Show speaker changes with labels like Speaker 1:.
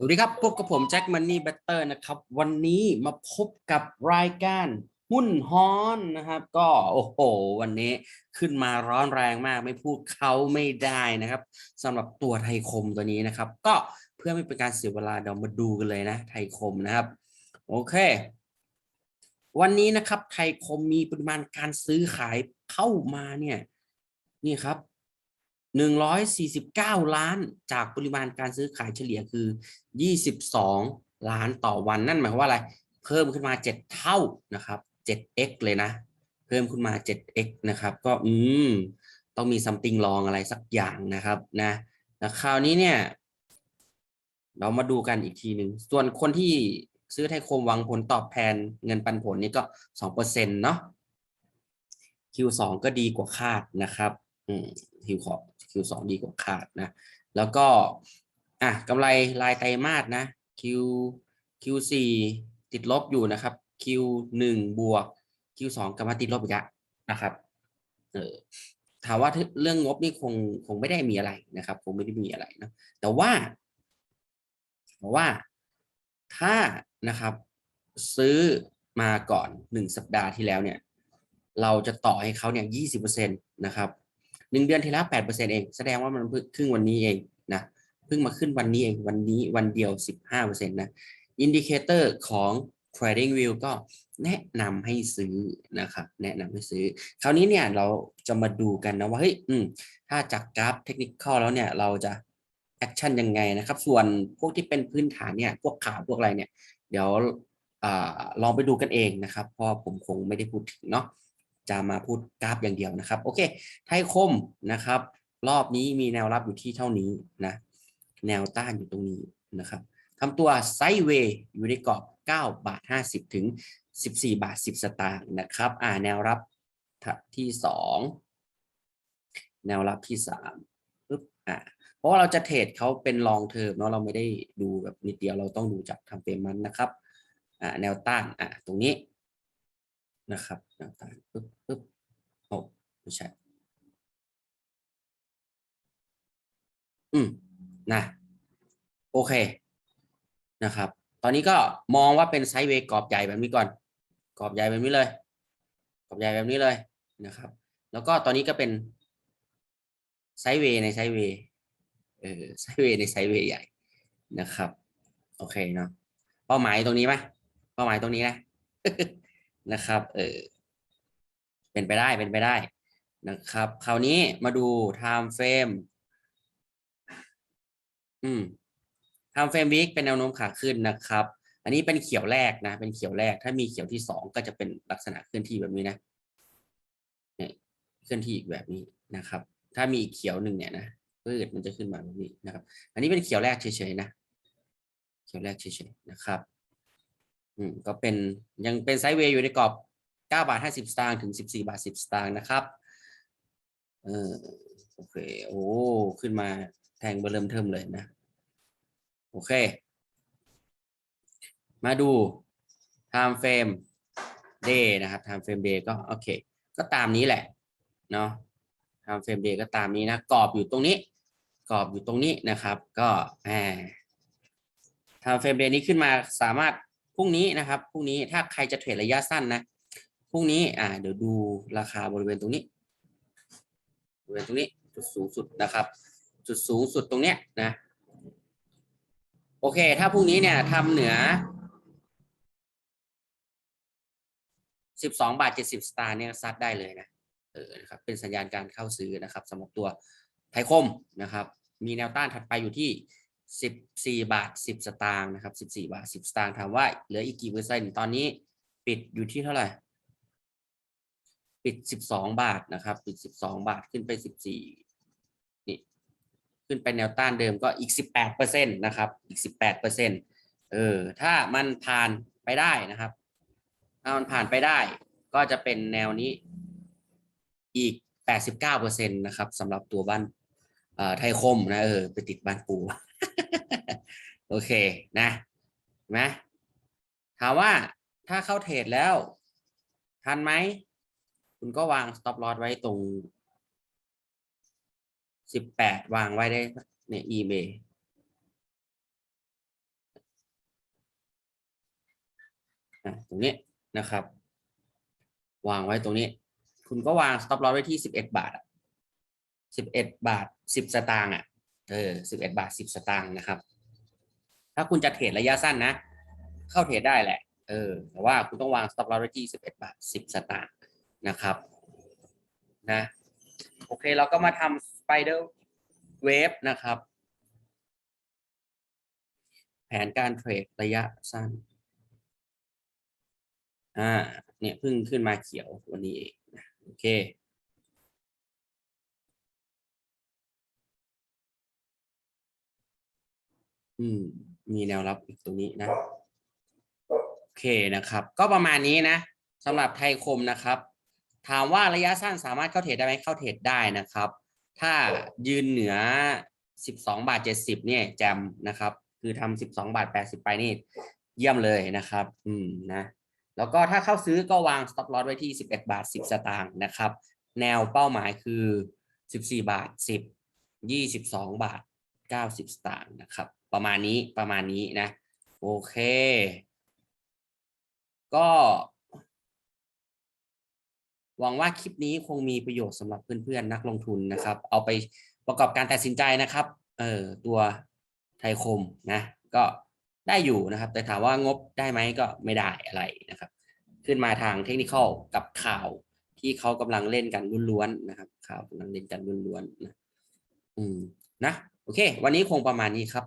Speaker 1: สวัสดีครับ พบกับผมแจ็คมันนี่แบตเตอร์นะครับ วันนี้มาพบกับรายการหุ้นฮอนนะครับ ก็โอ้โห วันนี้ขึ้นมาร้อนแรงมากไม่พูดเขาไม่ได้นะครับสำหรับตัวไทยคมตัวนี้นะครับ ก็เพื่อไม่เป็นการเสียเวลาเรามาดูกันเลยนะ ไทยคมนะครับ โอเค วันนี้นะครับ ไทยคมมีปริมาณการซื้อขายเข้ามาเนี่ย นี่ครับ หนึ่งร้อยสี่สิบเก้าล้านจากปริมาณการซื้อขายเฉลี่ยคือยี่สิบสองล้านต่อวันนั่นหมายความว่าอะไร เพิ่มขึ้นมาเจ็ดเท่านะครับเจ็ด x เลยนะ เพิ่มขึ้นมาเจ็ด x นะครับ ก็อืมต้องมีซัมติงลองอะไรสักอย่างนะครับนะแล้วคราวนี้เนี่ย เรามาดูกันอีกทีหนึ่งส่วนคนที่ซื้อไทยคมหวังผลตอบแทนเงินปันผลนี่ก็สองเปอร์เซ็นต์เนาะ Q2 ก็ดีกว่าคาดนะครับ คิวขอืม Q ขอ Q2 ดีกว่าคาดนะ แล้วก็อะกำไรรายไตรมาสนะ Q Q4 ติดลบอยู่นะครับ Q1 บวก Q2 กลับมาติดลบอีกแล้วนะครับเออถามว่าเรื่องงบนี่คงคงไม่ได้มีอะไรนะครับ คงไม่ได้มีอะไรนะแต่ว่าแต่ว่าถ้านะครับ ซื้อมาก่อนหนึ่งสัปดาห์ที่แล้วเนี่ย เราจะต่อให้เขาเนี่ยยี่สิบเปอร์เซ็นตนะครับ หนึ่งเดือนที่แล้วแปดเปอร์เซ็นเอง แสดงว่ามันเพิ่งครึ่งวันนี้เองนะเพิ่งมาขึ้นวันนี้เองวันนี้วันเดียวสิบห้าเปอร์เซ็นต์นะอินดิเคเตอร์ของ trading view ก็แนะนำให้ซื้อนะครับแนะนำให้ซื้อ คราวนี้เนี่ยเราจะมาดูกันนะว่าเฮ้ยอืมถ้าจากกราฟเทคนิคแล้วเนี่ยเราจะแอคชั่นยังไงนะครับ ส่วนพวกที่เป็นพื้นฐานเนี่ยพวกข่าวพวกอะไรเนี่ย เดี๋ยวอลองไปดูกันเองนะครับ เพราะผมคงไม่ได้พูดถึงเนาะ จะมาพูดกราฟอย่างเดียวนะครับ โอเค ไทยคมนะครับ รอบนี้มีแนวรับอยู่ที่เท่านี้นะ แนวต้านอยู่ตรงนี้นะครับทำตัวไซเวย์อยู่ในกรอบ 9 บาท 50 ถึง 14 บาท 10 สตางค์นะครับ อ่า แนวรับที่ 2 แนวรับที่3ปึ๊บ อ่าเพราะว่าเราจะเทรดเขาเป็นลองเทอมเนาะ เราไม่ได้ดูแบบนิดเดียว เราต้องดูจากทำเปมันนะครับ อ่า แนวต้าน อ่า ตรงนี้ นะครับแนวต้านปึ๊บปึ๊บโอ้ไม่ใช่ อืมนะโอเคนะครับ ตอนนี้ก็มองว่าเป็นไซด์เวย์กรอบใหญ่แบบนี้ก่อน กรอบใหญ่แบบนี้เลย กรอบใหญ่แบบนี้เลยนะครับ แล้วก็ตอนนี้ก็เป็นไซด์เวย์ในไซด์เวย์เออไซด์เวย์ในไซด์เวย์ใหญ่นะครับ โอเคเนาะเป้าหมายตรงนี้ไหมเป้าหมายตรงนี้นะ นะครับ เออเป็นไปได้เป็นไปได้นะครับ คราวนี้มาดู time frame อืม time frame week เป็นแนวโน้มขาขึ้นนะครับ อันนี้เป็นเขียวแรกนะ เป็นเขียวแรก ถ้ามีเขียวที่สองก็จะเป็นลักษณะเคลื่อนที่แบบนี้นะเนี่ยเคลื่อนที่อีกแบบนี้นะครับ ถ้ามีเขียวหนึ่งเนี่ยนะพืชมันจะขึ้นมาแบบนี้นะครับ อันนี้เป็นเขียวแรกเฉยๆนะ เขียวแรกเฉยๆนะครับ อืมก็เป็นยังเป็นไซด์เวย์อยู่ในกรอบ 9 บาท 50 สตางค์ถึง 14 บาท 10 สตางค์นะครับ เออโอเค โอ้ ขึ้นมาแทงเบอร์เริ่มเทิมเลยนะ โอเค มาดู time frame day นะครับ time frame day ก็โอเค ก็ตามนี้แหละ เนาะ time frame day ก็ตามนี้นะ กรอบอยู่ตรงนี้ กรอบอยู่ตรงนี้นะครับ ก็แหม time frame day นี้ขึ้นมาสามารถ พรุ่งนี้นะครับพรุ่งนี้ถ้าใครจะเทรดระยะสั้นนะพรุ่งนี้อ่าเดี๋ยวดูราคาบริเวณตรงนี้บริเวณตรงนี้จุดสูงสุดนะครับ จุดสูงสุดตรงเนี้ยนะโอเค ถ้าพรุ่งนี้เนี่ยทำเหนือสิบสองบาทเจ็ดสิบสตางค์เนี่ยซัดได้เลยนะเออนะครับเป็นสัญญาณการเข้าซื้อนะครับสำหรับตัวไทยคมนะครับ มีแนวต้านถัดไปอยู่ที่ สิบสี่บาทสิบสตางค์นะครับสิบสี่บาทสิบสตางค์ถามว่าเหลืออีกกี่เปอร์เซ็นต์ตอนนี้ปิดอยู่ที่เท่าไหร่ ปิดสิบสองบาทนะครับ ปิดสิบสองบาทขึ้นไปสิบสี่นี่ขึ้นไปแนวต้านเดิมก็อีกสิบแปดเปอร์เซ็นต์นะครับอีกสิบแปดเปอร์เซ็นต์เออถ้ามันผ่านไปได้นะครับ ถ้ามันผ่านไปได้ก็จะเป็นแนวนี้อีกแปดสิบเก้าเปอร์เซ็นต์นะครับสำหรับตัวบ้านอ่อไทยคมนะเออไปติดบ้านปู โอเคนะไหมถามว่าถ้าเข้าเทรดแล้ว ทันไหม คุณก็วาง stop loss ไว้ตรง18วางไว้ได้เนี่ย eBay ตรงนี้นะครับ วางไว้ตรงนี้ คุณก็วาง stop loss ไว้ที่11บาท11บาท10สตางค์อะ เออสิบเอ็ดบาทสิบสตางค์นะครับ ถ้าคุณจะเทรดระยะสั้นนะ เข้าเทรดได้แหละ เออแต่ว่าคุณต้องวาง stop loss ไว้ที่สิบเอ็ดบาทสิบสตางค์นะครับ นะ โอเคเราก็มาทำ spider wave นะครับ แผนการเทรดระยะสั้น อ่า เนี่ยเพิ่งขึ้นมาเขียววันนี้เองโอเค อืมมีแนวรับอีกตรงนี้นะโอเคนะครับ ก็ประมาณนี้นะสำหรับไทยคมนะครับ ถามว่าระยะสั้นสามารถเข้าเทรดได้ไหมเข้าเทรดได้นะครับ ถ้ายืนเหนือ 12 บาท 70เนี่ยแจมนะครับ คือทำ12 บาท 80 ไปนี่เยี่ยมเลยนะครับ อืมนะแล้วก็ถ้าเข้าซื้อก็วาง stop loss ไว้ที่ 11 บาท 10 สตางค์นะครับ แนวเป้าหมายคือ 14 บาท 10 22 บาท 90 สตางค์นะครับ ประมาณนี้ประมาณนี้นะ โอเค ก็หวังว่าคลิปนี้คงมีประโยชน์สำหรับเพื่อนๆนักลงทุนนะครับ เอาไปประกอบการตัดสินใจนะครับ เออตัวไทยคมนะ ก็ได้อยู่นะครับ แต่ถามว่างบได้ไหมก็ไม่ได้อะไรนะครับ ขึ้นมาทางเทคนิคลกับข่าวที่เขากำลังเล่นกันล้วนๆนะครับ ข่าวกำลังเล่นกันล้วนๆนะอืมนะ โอเค วันนี้คงประมาณนี้ครับ